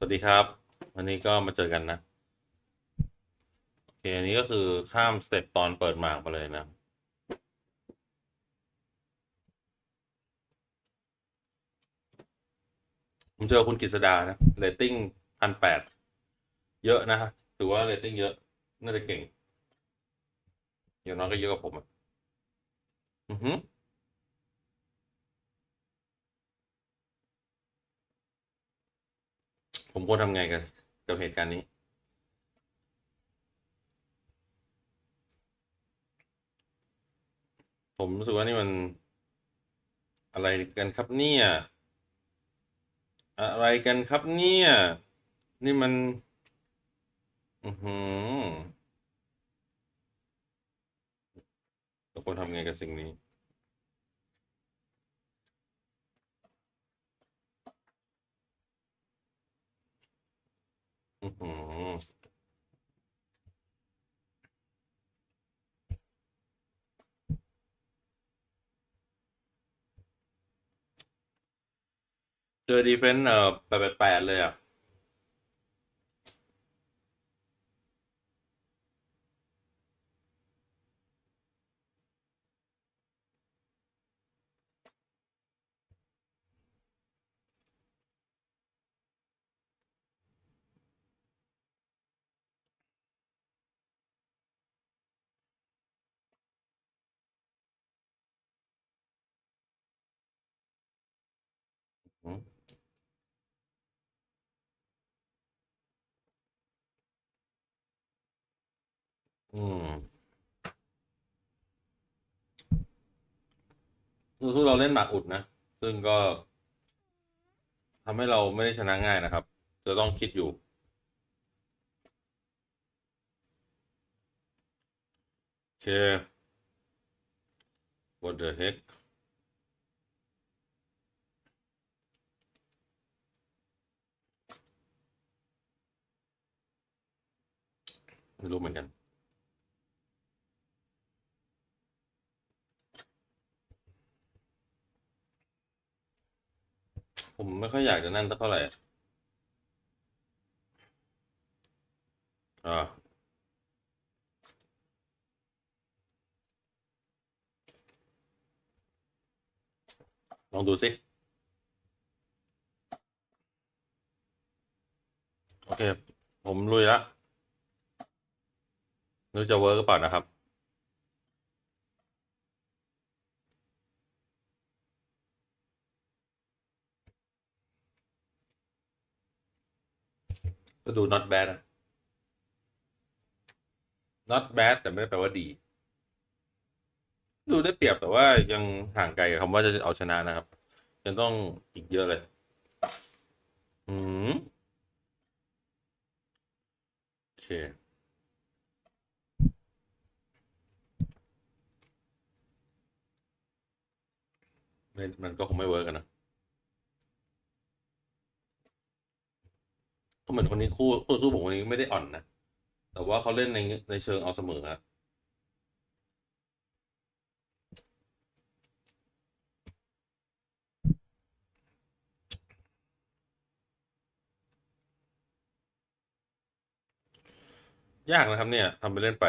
วัสดีครับ วันนี้ก็มาเจอกันนะ โอเค อันนี้ก็คือข้ามสเต็ปตอนเปิดหมากไปเลยนะ ผมเจอคุณกฤษดานะเรตติ้งพันแปดเยอะนะฮะถือว่าเรตติ้งเยอะน่าจะเก่งอย่างน้อยก็เยอะกว่าผมอะอือหือ ผมควรทำไงกับกับเหตุการณ์นี้ ผมรู้สึกว่านี่มันอะไรกันครับเนี่ย อะไรกันครับเนี่ย นี่มัน อือหือเราควรทำไงกับสิ่งนี้ อือหือเจอดีเฟนส์เอ่อแปดแปดแปดเลยอะ อืมสู้ๆเราเล่นหมากอุดนะ ซึ่งก็ทำให้เราไม่ได้ชนะง่ายนะครับ จะต้องคิดอยู่ โอเค what the heck ไม่รู้เหมือนกัน ผมไม่ค่อยอยากจะนั่นสักเท่าไหร่อ่าลองดูสิ โอเค ผมลุยละ รู้จะเวิร์กหรือเปล่านะครับ ก็ดู not bad นะ not bad แต่ไม่ได้แปลว่าดี ดูได้เปรียบแต่ว่ายังห่างไกลกับคำว่าจะเอาชนะนะครับ ยังต้องอีกเยอะเลย อืมโอเค ม่มันก็คงไม่เวิร์กกันนะก็เหมือนคนนี้คู่คู่สู้ผมคนนี้ไม่ได้อ่อนนะ แต่ว่าเขาเล่นในในเชิงเอาเสมออะยากนะครับเนี่ยทำไปเล่นไป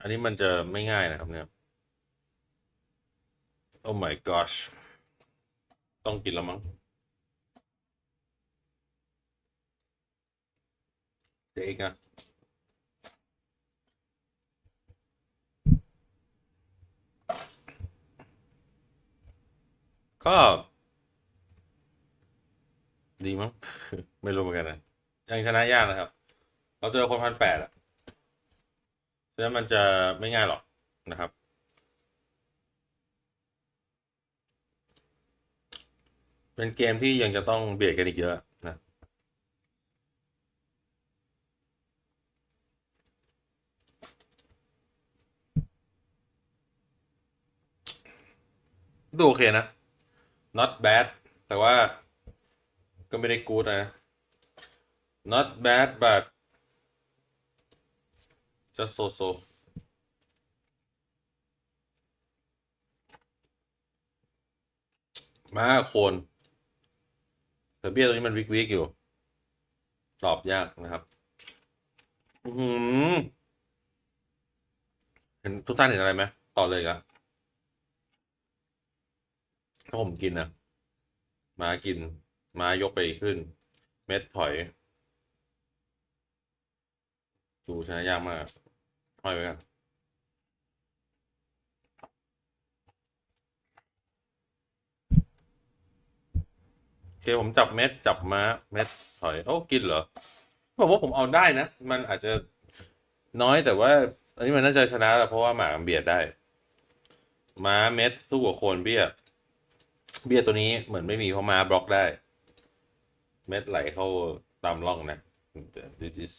อันนี้มันจะไม่ง่ายนะครับเนี่ยโอ้ my gosh ต้องกินแล้วมั้งเดี๋ยวอีกนะก็ดีมั้ง ไม่รู้เหมือนกันนะยังชนะยากนะครับ เราเจอคนพันแปดอะฉะนั้นมันจะไม่ง่ายหรอกนะครับ เป็นเกมที่ยังจะต้องเบียดกันอีกเยอะนะดูโอเคนะ not bad แต่ว่าก็ไม่ได้ good นะ not bad but just so so มาโคน แต่เบี้ยตัวนี้มันวิกวิกอยู่ ตอบยากนะครับ อือหือเห็นทุกท่านเห็นอะไรไหมต่อเลยครับถ้าผมกินนะม้ากิน ม้ายกไปขึ้น เม็ดถอย ดูชนะยากมากห้อยไว้กัน เคผมจับเม็ดจับม้าเม็ดถอยโอ้กินเหรอผมว่าผมเอาได้นะ มันอาจจะน้อยแต่ว่า อันนี้มันน่าจะชนะแหละเพราะว่าหมามันเบียดได้ ม้าเม็ดสู้กับโคนเบี้ย เบี้ยตัวนี้เหมือนไม่มีเพราะม้าบล็อกได้ เม็ดไหลเข้าตามร่องนะ this is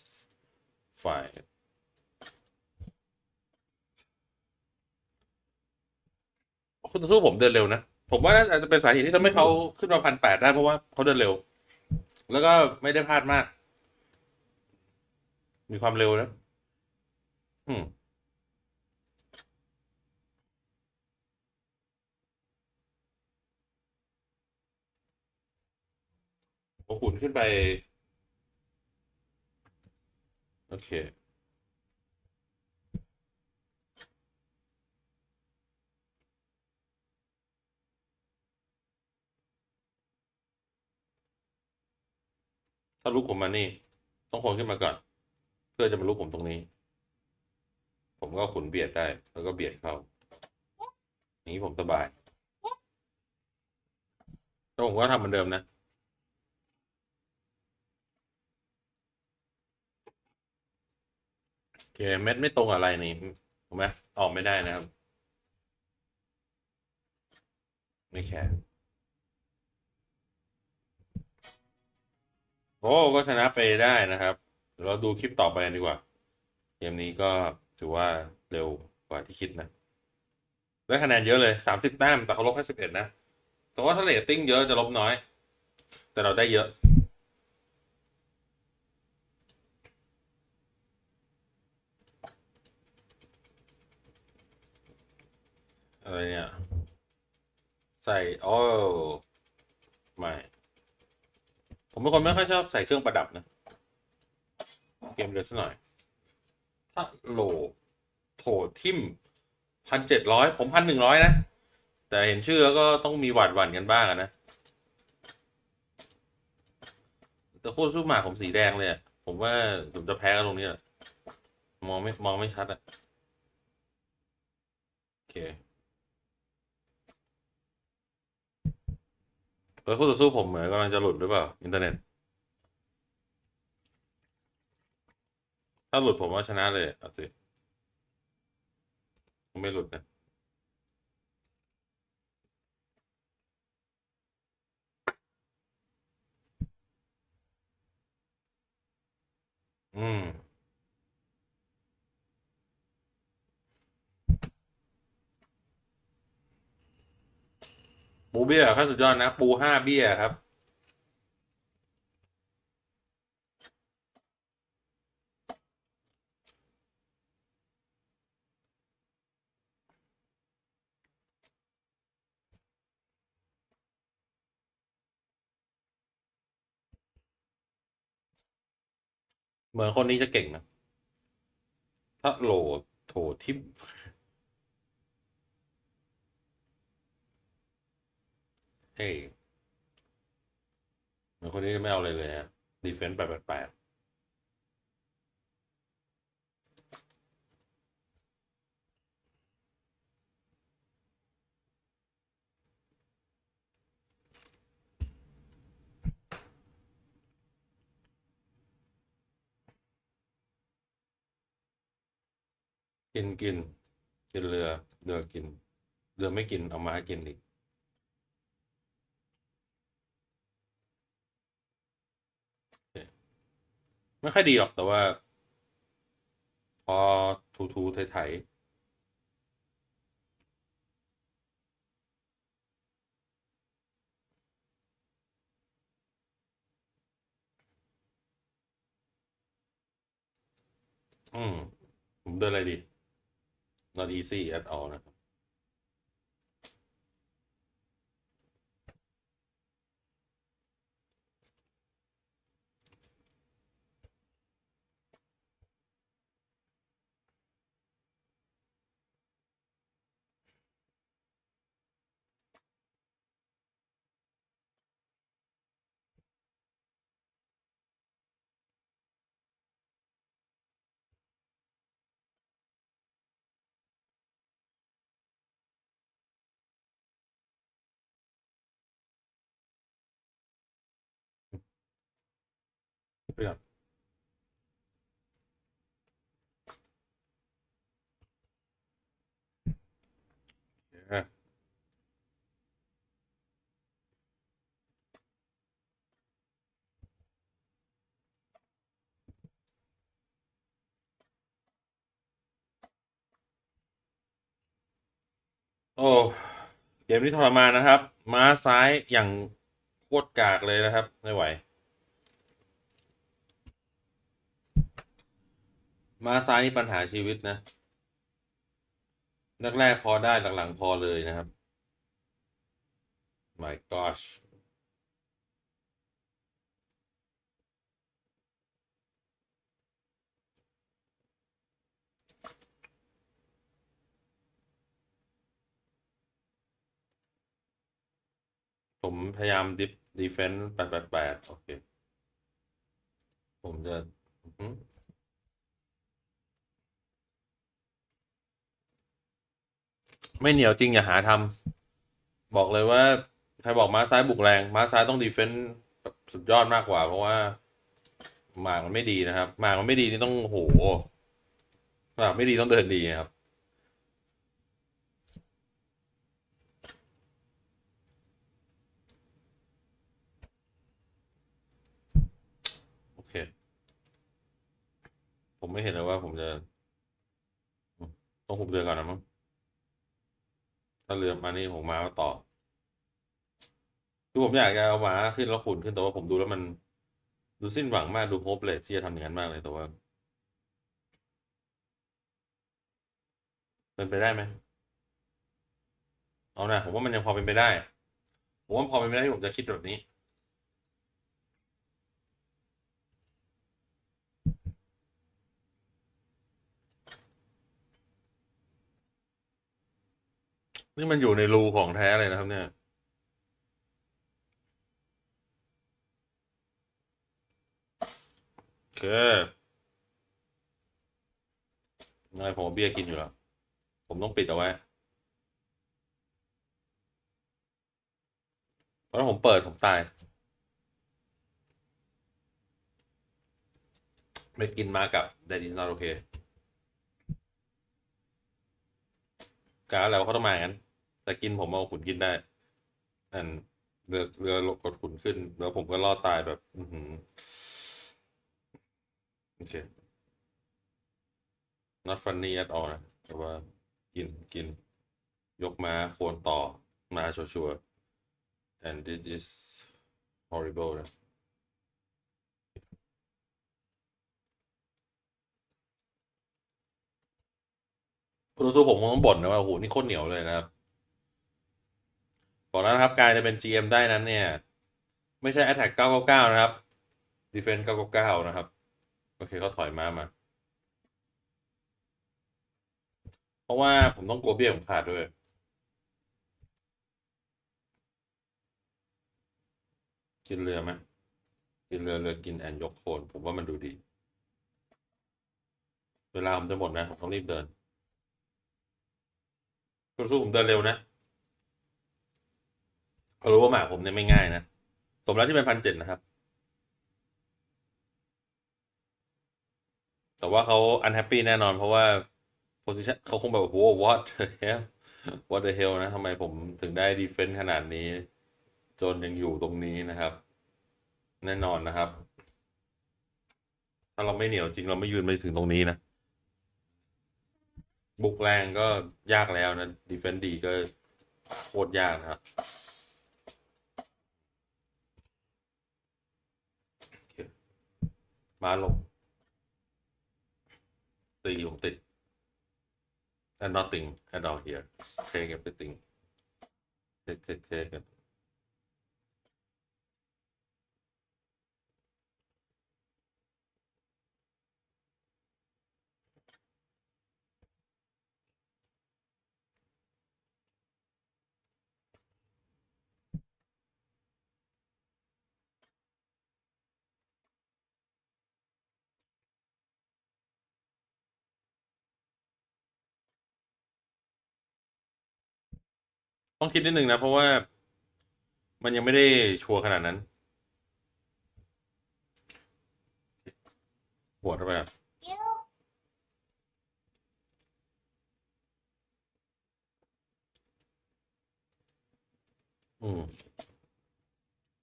fine คุณสู้ผมเดินเร็วนะ ผมว่าน่าจะเป็นสาเหตุที่ทำให้เขาขึ้นมาพันแปดได้เพราะว่าเขาเดินเร็ว แล้วก็ไม่ได้พลาดมาก มีความเร็วนะอืมโอ้ขุนขึ้นไป โอเคาลุกผมมานี่ ต้องคนขึ้นมาก่อน เพื่อจะมาลุกผมตรงนี้ ผมก็ขุนเบียดได้ แล้วก็เบียดเข้าอย่างนี้ผมสบายแล้วผมก็ทำเหมือนเดิมนะโอเคเม็ดไม่ตรงอะไรนี่ถูกไหมออกไม่ได้นะครับ ไม่แคร์ โอ้ก็ชนะไปได้นะครับเดี๋ยวเราดูคลิปต่อไปดีกว่า เกมนี้ก็ถือว่าเร็วกว่าที่คิดนะได้คะแนนเยอะเลยสามสิบแต้มแต่เขาลบแค่สิบเอ็ดนะ แต่ว่าถ้าเรตติ้งเยอะจะลบน้อย แต่เราได้เยอะอะไรเนี่ย ใส่ โอ้ ไม่ ผมเป็นคนไม่ค่อยชอบใส่เครื่องประดับนะ เกมเดือดสักหน่อย ถ้าโหลโถทิมพันเจ็ดร้อยผมพันหนึ่งร้อยนะ แต่เห็นชื่อแล้วก็ต้องมีหวาดหวั่นกันบ้างนะ แต่คตรสู้หมาผมสีแดงเลยอะผมว่าผมจะแพ้กันตรงนี้แหละมองไม่มองไม่ชัดอะโอเค เออคู่ต่อสู้ผมเหมือนกำลังจะหลุดหรือเปล่า อินเทอร์เน็ต ถ้าหลุดผมว่าชนะเลยเอาสิผมไม่หลุดนะอืม ปูเบี้ยขั้นสุดยอดนะ ปูห้าเบี้ยครับ เหมือนคนนี้จะเก่งนะถ้าโหลโถทิม เฮ้ยมือนคนนี้ไม่เอาเลยเลยฮะดีเฟนส์แปดแปดแปดกินกิน กินเรือ เรือกิน เรือไม่กินเอามาให้กินอีก ไม่ค่อยดีหรอกแต่ว่า พอทูทูไถไถอืม ผมเดินอะไรดี not easy at all นะ เลือกโอเคโอ้ เกมนี้ทรมานนะครับ ม้าซ้ายอย่างโคตรกากเลยนะครับ ไม่ไหว ม้าซ้ายนี่ปัญหาชีวิตนะแรกๆพอได้หลังๆพอเลยนะครับ my gosh ผมพยายามดิฟดีเฟนต์แปดแปดแปดโอเค ผมจะอือหือ ไม่เหนียวจริงอย่าหาทำบอกเลยว่า ใครบอกม้าซ้ายบุกแรง ม้าซ้ายต้องดีเฟนต์แบบสุดยอดมากกว่า เพราะว่าหมากมันไม่ดีนะครับหมากมันไม่ดีนี่ต้องโหหมากไม่ดีต้องเดินดีครับโอเคผมไม่เห็นเลยว่าผมจะ ต้องหุบเรือก่อนนะมั้ง ถ้าเรือมานี่ผมมาต่อคือผมอยากจะเอาหมาขึ้นแล้วขุนขึ้นแต่ว่าผมดูแล้วมัน ดูสิ้นหวังมากดูโฮปเลสที่จะทำอย่างนั้นมากเลยแต่ว่าเป็นไปได้ไหมเอานะผมว่ามันยังพอเป็นไปได้ ผมว่าพอเป็นไปได้ที่ผมจะคิดแบบนี้ นี่มันอยู่ในรูของแท้เลยนะครับเนี่ย โอเคยังไงผมเบียร์กินอยู่แล้วผมต้องปิดเอาไว้เพราะถ้าผมเปิดผมตาย ไม่กินมากับ that is not okay กาแล้วเขาต้องมาอย่างนั้น แต่กินผมเอาขุนกินได้อันเรือเรือกดขุนขึ้น แล้วผมก็รอดตายแบบ อืโอเค not funny at all นะแต่ว่ากินกิน ยกมาโคนต่อมาชัวร์ and this is horrible นะคุณรู้สึกผมคงต้องบ่นนะว่าโอ้โหนี่โคตรเหนียวเลยนะครับ บอกแล้วนะครับการจะเป็น GM ได้นั้นเนี่ย ไม่ใช่ Attack 999 นะครับ Defense 999 นะครับ โอเคเขาถอยมามา เพราะว่าผมต้องกลัวเบี้ยผมขาดด้วยกินเรือไหมกินเรือเรือกินแอนยกโคน ผมว่ามันดูดี เวลาผมจะหมดนะ ผมต้องรีบเดินคุณสู้ผมเดินเร็วนะ เขารู้ว่าหมาผมเนี่ยไม่ง่ายนะสมแล้วที่เป็นพันเจ็ดนะครับ แต่ว่าเขา unhappy แน่นอน เพราะว่า position เขาคงแบบโอ้ what the hell what the hell นะทำไมผมถึงได้ defense ขนาดนี้ จนยังอยู่ตรงนี้นะครับ แน่นอนนะครับ ถ้าเราไม่เหนียวจริงเราไม่ยืนไปถึงตรงนี้นะบุกแรงก็ยากแล้วนะ defense ดีก็โคตรยากนะครับ มาลงตีผมติด and nothing at all here take everything take take take ต้องคิดนิดนึงนะ เพราะว่ามันยังไม่ได้ชัวร์ขนาดนั้นหัวเข้าไปก่อน You. อืม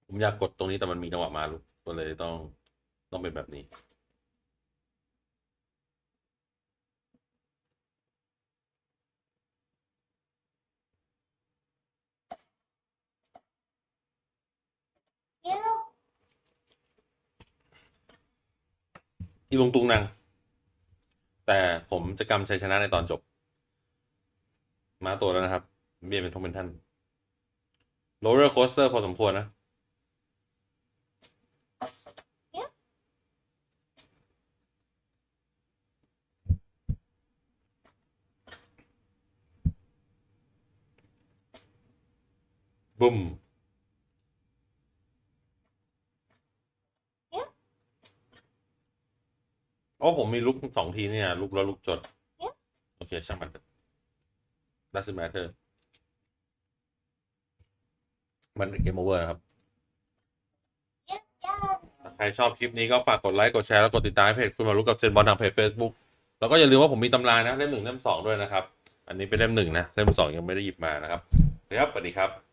ผมอยากกดตรงนี้แต่มันมีจังหวะมาลุกก็เลยต้องต้องเป็นแบบนี้ อีลุงตุงนางแต่ผมจะกำชัยชนะในตอนจบ มาตัวแล้วนะครับ เบียเป็นทงเป็นท่านโรลเลอร์โคสเตอร์พอสมควรนะบุ้ม Yeah. โอ้ผมมีลุกสองทีเนี่ยลุกแล้วลุกจด Yeah. โอเค ช่างมัน doesn't matter มันเกมโอเวอร์นะครับ Good job. ถ้าใครชอบคลิปนี้ก็ฝากกดไลค์ กดแชร์ แล้วกดติดตามให้เพจคุณมารุกกับเจนบอลทางเพจ Facebook แล้วก็อย่าลืมว่าผมมีตำรานะ เล่มหนึ่งเล่มสองด้วยนะครับ อันนี้เป็นเล่มหนึ่งนะ เล่มสองยังไม่ได้หยิบมานะครับครับสวัสดีครับ